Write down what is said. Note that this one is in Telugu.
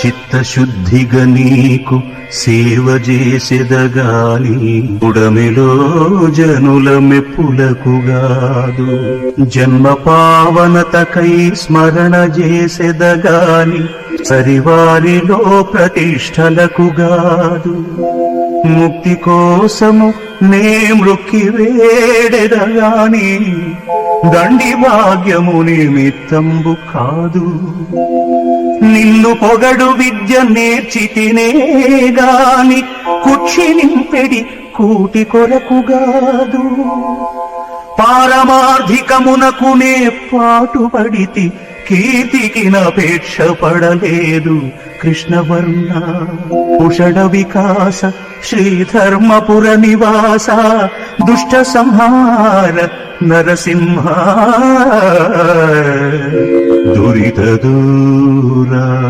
చిత్తశుద్ధిగా నీకు సేవ చేసెదగాని ఉడమిలో జనుల మెప్పులకుగాదు జన్మ పావనతకై స్మరణ చేసెదగాని సరివారిలో ప్రతిష్టలకుగాదు ముక్తి కోసము నే మృక్కి వేడెదగాని దండి భాగ్యము నిమిత్తంబు కాదు. నిన్ను పొగడు విద్య నేర్చితినే గాని కుక్షి నింపెడి కూటి కొరకుగాదు పారమార్థికమునకునే పాటుపడితి కీర్తికి నపేక్ష పడలేదు కృష్ణవర్ణ. కుషడ వికాస శ్రీధర్మపుర నివాస దుష్ట సంహార నరసింహ. దురిత దూరా.